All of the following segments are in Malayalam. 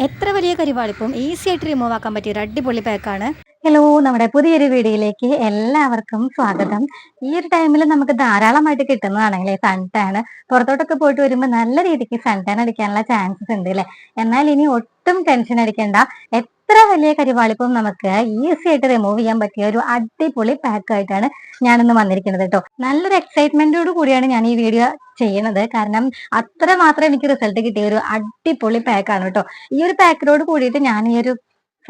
എത്ര വലിയ കരിവാളിപ്പും ഈസി ആയിട്ട് റിമൂവ് ആക്കാൻ പറ്റിയ ഒരു അടിപൊളി പാക്കാണ് ഹലോ നമ്മുടെ പുതിയൊരു വീഡിയോയിലേക്ക് എല്ലാവർക്കും സ്വാഗതം. ഈ ഒരു ടൈമിൽ നമുക്ക് ധാരാളമായിട്ട് കിട്ടുന്നതാണെങ്കിൽ സൺ ടാൻ പുറത്തോട്ടൊക്കെ പോയിട്ട് വരുമ്പോൾ നല്ല രീതിക്ക് സൺ ടാൻ അടിക്കാനുള്ള ചാൻസസ് ഉണ്ട് അല്ലെ എന്നാൽ ഇനി ഒട്ടും ടെൻഷൻ അടിക്കേണ്ട. എത്ര വലിയ കരിവാളിപ്പും നമുക്ക് ഈസി ആയിട്ട് റിമൂവ് ചെയ്യാൻ പറ്റിയ ഒരു അടിപൊളി പാക്ക് ആയിട്ടാണ് ഞാനിന്ന് വന്നിരിക്കുന്നത് കേട്ടോ നല്ലൊരു എക്സൈറ്റ്മെന്റോട് കൂടിയാണ് ഞാൻ ഈ വീഡിയോ ചെയ്യുന്നത്. കാരണം അത്ര മാത്രം എനിക്ക് റിസൾട്ട് കിട്ടിയ ഒരു അടിപൊളി പാക്കാണ് കേട്ടോ ഈ ഒരു പാക്കിനോട് കൂടിയിട്ട് ഞാൻ ഈ ഒരു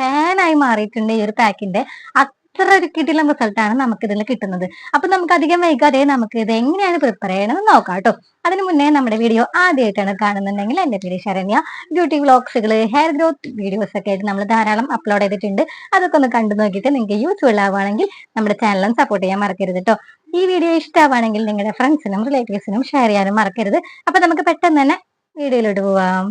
ഫാനായി മാറിയിട്ടുണ്ട് ഈ ഒരു പാക്കിന്റെ. അത്ര ഒരു കിട്ടിയുള്ള റിസൾട്ടാണ് നമുക്ക് ഇതിൽ കിട്ടുന്നത്. അപ്പൊ നമുക്ക് അധികം വൈകാതെ നമുക്ക് ഇത് എങ്ങനെയാണ് പ്രിപ്പയർ ചെയ്യണമെന്ന് നോക്കാം കേട്ടോ. അതിനു മുന്നേ നമ്മുടെ വീഡിയോ ആദ്യമായിട്ടാണ് കാണുന്നുണ്ടെങ്കിൽ എന്റെ പേര് ശരണ്യ. ബ്യൂട്ടി വ്ളോഗ്സുകൾ ഹെയർ ഗ്രോത്ത് വീഡിയോസ് ഒക്കെ ആയിട്ട് നമ്മൾ ധാരാളം അപ്ലോഡ് ചെയ്തിട്ടുണ്ട്. അതൊക്കെ ഒന്ന് കണ്ടു നോക്കിയിട്ട് നിങ്ങൾക്ക് യൂസ്ഫുൾ ആവുകയാണെങ്കിൽ നമ്മുടെ ചാനലും സപ്പോർട്ട് ചെയ്യാൻ മറക്കരുത് കേട്ടോ. ഈ വീഡിയോ ഇഷ്ടമാണെങ്കിൽ നിങ്ങളുടെ ഫ്രണ്ട്സിനും റിലേറ്റീവ്സിനും ഷെയർ ചെയ്യാനും മറക്കരുത്. അപ്പൊ നമുക്ക് പെട്ടെന്ന് തന്നെ വീഡിയോയിലോട്ട് പോവാം.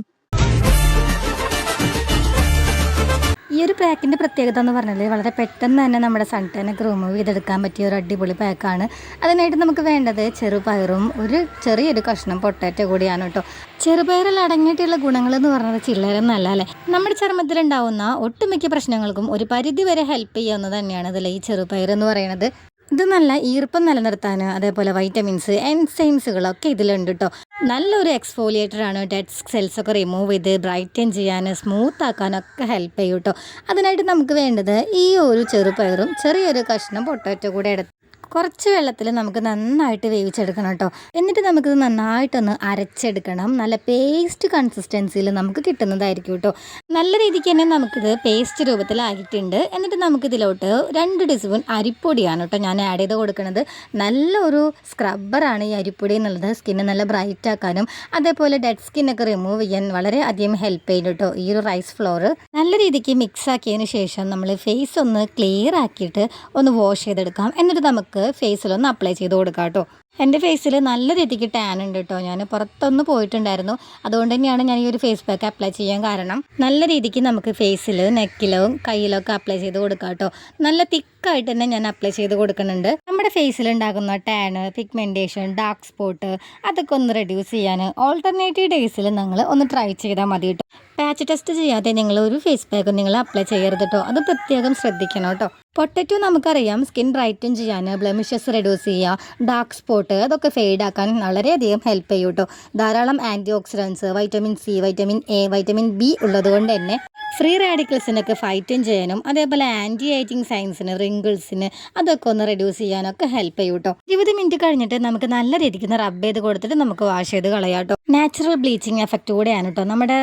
ഈ ഒരു പാക്കിന്റെ പ്രത്യേകത എന്ന് പറഞ്ഞാൽ വളരെ പെട്ടെന്ന് തന്നെ നമ്മുടെ സൺടാനൊക്കെ റിമൂവ് ചെയ്തെടുക്കാൻ പറ്റിയ ഒരു അടിപൊളി പാക്കാണ്. അതിനായിട്ട് നമുക്ക് വേണ്ടത് ചെറുപയറും ഒരു ചെറിയൊരു കഷ്ണം പൊട്ടാറ്റോ കൂടിയാണ് കേട്ടോ. ചെറുപയറിൽ അടങ്ങിയിട്ടുള്ള ഗുണങ്ങൾ എന്ന് പറഞ്ഞത് ചില്ലറന്നല്ല അല്ലേ നമ്മുടെ ചർമ്മത്തിലുണ്ടാവുന്ന ഒട്ടുമിക്ക പ്രശ്നങ്ങൾക്കും ഒരു പരിധി വരെ ഹെൽപ്പ് ചെയ്യാവുന്നത് തന്നെയാണ് ഇതിൽ ഈ ചെറുപയർ എന്ന് പറയുന്നത്. ഇത് നല്ല ഈർപ്പം നിലനിർത്താൻ അതേപോലെ വൈറ്റമിൻസ് എൻസൈംസുകളൊക്കെ ഇതിലുണ്ട് കേട്ടോ നല്ലൊരു എക്സ്ഫോലിയേറ്റർ ആണ് ഡെഡ് സെൽസ് ഒക്കെ റിമൂവ് ചെയ്ത് ബ്രൈറ്റൻ ചെയ്യാൻ സ്മൂത്ത് ആക്കാനൊക്കെ ഹെൽപ്പ് ചെയ്യും കേട്ടോ അതിനായിട്ട് നമുക്ക് വേണ്ടത് ഈ ഒരു ചെറുപയറും ചെറിയൊരു കഷ്ണം പൊട്ടാറ്റോ കൂടെ എടുത്ത് കുറച്ച് വെള്ളത്തിൽ നമുക്ക് നന്നായിട്ട് വേവിച്ചെടുക്കണം കേട്ടോ എന്നിട്ട് നമുക്കിത് നന്നായിട്ടൊന്ന് അരച്ചെടുക്കണം. നല്ല പേസ്റ്റ് കൺസിസ്റ്റൻസിയിൽ നമുക്ക് കിട്ടുന്നതായിരിക്കും കേട്ടോ നല്ല രീതിക്ക് തന്നെ നമുക്കിത് പേസ്റ്റ് രൂപത്തിലാക്കിയിട്ടുണ്ട്. എന്നിട്ട് നമുക്കിതിലോട്ട് രണ്ട് ടീസ്പൂൺ അരിപ്പൊടിയാണ് കേട്ടോ ഞാൻ ആഡ് ചെയ്ത് കൊടുക്കുന്നത്. നല്ലൊരു സ്ക്രബ്ബറാണ് ഈ അരിപ്പൊടി എന്നുള്ളത്. സ്കിന്ന് നല്ല ബ്രൈറ്റ് ആക്കാനും അതേപോലെ ഡെഡ് സ്കിന്നൊക്കെ റിമൂവ് ചെയ്യാൻ വളരെ അധികം ഹെൽപ്പ് ചെയ്യും കേട്ടോ ഈ ഒരു റൈസ് ഫ്ലോർ നല്ല രീതിക്ക് മിക്സ് ആക്കിയതിന് ശേഷം നമ്മൾ ഫേസ് ഒന്ന് ക്ലിയർ ആക്കിയിട്ട് ഒന്ന് വാഷ് ചെയ്തെടുക്കാം. എന്നിട്ട് നമുക്ക് ഫേസിലൊന്ന് അപ്ലൈ ചെയ്ത് കൊടുക്കാം കേട്ടോ എന്റെ ഫേസിൽ നല്ല രീതിക്ക് ടാൻ ഉണ്ട് കേട്ടോ ഞാൻ പുറത്തൊന്ന് പോയിട്ടുണ്ടായിരുന്നു. അതുകൊണ്ട് തന്നെയാണ് ഞാൻ ഈ ഒരു ഫേസ് പാക്ക് അപ്ലൈ ചെയ്യാൻ കാരണം നല്ല രീതിക്ക് നമുക്ക് ഫേസിൽ നെക്കിലോ കയ്യിലോ ഒക്കെ അപ്ലൈ ചെയ്ത് കൊടുക്കാം കേട്ടോ നല്ല തിക്കായിട്ട് തന്നെ ഞാൻ അപ്ലൈ ചെയ്ത് കൊടുക്കുന്നുണ്ട്. നമ്മുടെ ഫേസിൽ ഉണ്ടാകുന്ന ടാന് പിഗ്മെന്റേഷൻ ഡാർക്ക് സ്പോട്ട് അതൊക്കെ ഒന്ന് റെഡ്യൂസ് ചെയ്യാൻ ഓൾട്ടർനേറ്റീവ് ഡേയ്സിൽ നിങ്ങൾ ഒന്ന് ട്രൈ ചെയ്താൽ മതി കേട്ടോ പാച്ച് ടെസ്റ്റ് ചെയ്യാതെ നിങ്ങൾ ഒരു ഫേസ് പാക്കും നിങ്ങൾ അപ്ലൈ ചെയ്യരുത് കേട്ടോ അത് പ്രത്യേകം ശ്രദ്ധിക്കണം കേട്ടോ പൊട്ടറ്റോ നമുക്കറിയാം സ്കിൻ ബ്രൈറ്റൻ ചെയ്യാൻ ബ്ലമിഷസ് റെഡ്യൂസ് ചെയ്യുക ഡാർക്ക് സ്പോട്ട് അതൊക്കെ ഫെയ്ഡ് ആക്കാൻ വളരെയധികം ഹെൽപ്പ് ചെയ്യും കേട്ടോ ധാരാളം antioxidants vitamin C vitamin A vitamin B ഉള്ളത് കൊണ്ട് തന്നെ ഫ്രീ റാഡിക്കൽസിനൊക്കെ ഫൈറ്റും ചെയ്യാനും അതേപോലെ ആന്റി ഏജിങ് സയൻസിന് റിങ്കിൾസിന് അതൊക്കെ ഒന്ന് റെഡ്യൂസ് ചെയ്യാനൊക്കെ ഹെൽപ്പ് ചെയ്യും കേട്ടോ ഇരുപത് മിനിറ്റ് കഴിഞ്ഞിട്ട് നമുക്ക് നല്ല രീതിക്ക് റബ്ബ് ചെയ്ത് കൊടുത്തിട്ട് നമുക്ക് വാഷ് ചെയ്ത് കളയാം കേട്ടോ നാച്ചുറൽ ബ്ലീച്ചിങ് എഫക്റ്റ് കൂടെയാണ് കേട്ടോ നമ്മുടെ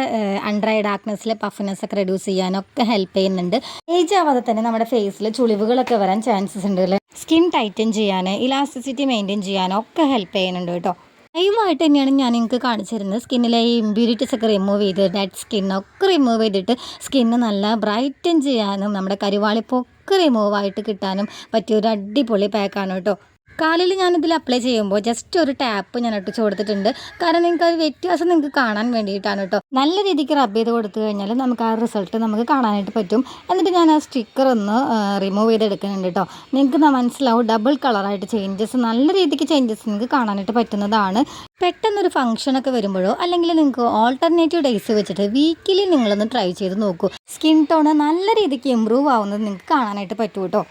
അണ്ടർ ഐ ഡാർക്ക്നെസ്സിൽ പഫ്നെസ് ഒക്കെ റെഡ്യൂസ് ചെയ്യാനൊക്കെ ഹെൽപ്പ് ചെയ്യുന്നുണ്ട്. ഏജ് ആവാതെ തന്നെ നമ്മുടെ ഫേസിൽ ചുളിവുകളൊക്കെ വരാൻ ചാൻസസ് ഉണ്ട് അല്ലേ സ്കിൻ ടൈറ്റൻ ചെയ്യാൻ ഇലാസ്റ്റിസിറ്റി മെയിന്റെയിൻ ചെയ്യാനൊക്കെ ഹെൽപ്പ് ചെയ്യുന്നുണ്ട് കേട്ടോ ലൈവായിട്ട് തന്നെയാണ് ഞാൻ നിങ്ങൾക്ക് കാണിച്ചിരുന്നത്. സ്കിന്നിലെ ഈ ഇമ്പ്യൂരിറ്റീസ് ഒക്കെ റിമൂവ് ചെയ്ത് ഡെഡ് സ്കിന്നൊക്കെ റിമൂവ് ചെയ്തിട്ട് സ്കിന്ന് നല്ല ബ്രൈറ്റൻ ചെയ്യാനും നമ്മുടെ കരിവാളിപ്പൊക്കെ റിമൂവ് ആയിട്ട് കിട്ടാനും പറ്റിയ ഒരു അടിപൊളി പാക്കാണ് കേട്ടോ. കാലിൽ ഞാനിതിൽ അപ്ലൈ ചെയ്യുമ്പോൾ ജസ്റ്റ് ഒരു ടാപ്പ് ഞാൻ ഇട്ടിച്ച് കൊടുത്തിട്ടുണ്ട്. കാരണം നിങ്ങൾക്ക് ആ വ്യത്യാസം നിങ്ങൾക്ക് കാണാൻ വേണ്ടിയിട്ടാണ് കേട്ടോ നല്ല രീതിക്ക് റബ്ബ് ചെയ്ത് കൊടുത്തു കഴിഞ്ഞാൽ നമുക്ക് ആ റിസൾട്ട് നമുക്ക് കാണാനായിട്ട് പറ്റും. എന്നിട്ട് ഞാൻ ആ സ്റ്റിക്കർ ഒന്ന് റിമൂവ് ചെയ്തെടുക്കുന്നുണ്ട് കേട്ടോ നിങ്ങൾക്ക് മനസ്സിലാവും ഡബിൾ കളറായിട്ട് ചേഞ്ചസ് നല്ല രീതിക്ക് ചേഞ്ചസ് നിങ്ങൾക്ക് കാണാനായിട്ട് പറ്റുന്നതാണ്. പെട്ടെന്നൊരു ഫംഗ്ഷനൊക്കെ വരുമ്പോഴോ അല്ലെങ്കിൽ നിങ്ങൾക്ക് ഓൾട്ടർനേറ്റീവ് ഡേയ്സ് വെച്ചിട്ട് വീക്കിലി നിങ്ങളൊന്ന് ട്രൈ ചെയ്ത് നോക്കൂ. സ്കിൻ ടോണ് നല്ല രീതിക്ക് ഇമ്പ്രൂവ് ആവുന്നത് നിങ്ങൾക്ക് കാണാനായിട്ട് പറ്റും കേട്ടോ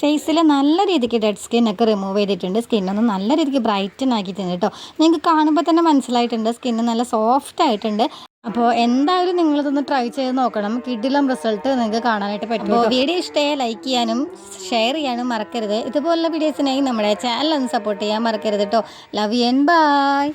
ഫേസിൽ നല്ല രീതിക്ക് ഡെഡ് സ്കിൻ ഒക്കെ റിമൂവ് ചെയ്തിട്ടുണ്ട്. സ്കിന്നൊന്ന് നല്ല രീതിക്ക് ബ്രൈറ്റൻ ആക്കിയിട്ടുണ്ട് കേട്ടോ നിങ്ങൾക്ക് കാണുമ്പോൾ തന്നെ മനസ്സിലായിട്ടുണ്ട്. സ്കിന്ന് നല്ല സോഫ്റ്റ് ആയിട്ടുണ്ട്. അപ്പോൾ എന്തായാലും നിങ്ങളിതൊന്ന് ട്രൈ ചെയ്ത് നോക്കണം. കിഡിലും റിസൾട്ട് നിങ്ങൾക്ക് കാണാനായിട്ട് പറ്റും അപ്പോൾ വീഡിയോ ഇഷ്ടമായി ലൈക്ക് ചെയ്യാനും ഷെയർ ചെയ്യാനും മറക്കരുത്. ഇതുപോലുള്ള വീഡിയോസിനായി നമ്മുടെ ചാനൽ ഒന്ന് സപ്പോർട്ട് ചെയ്യാൻ മറക്കരുത് കേട്ടോ ലവ് യു ആൻഡ് ബൈ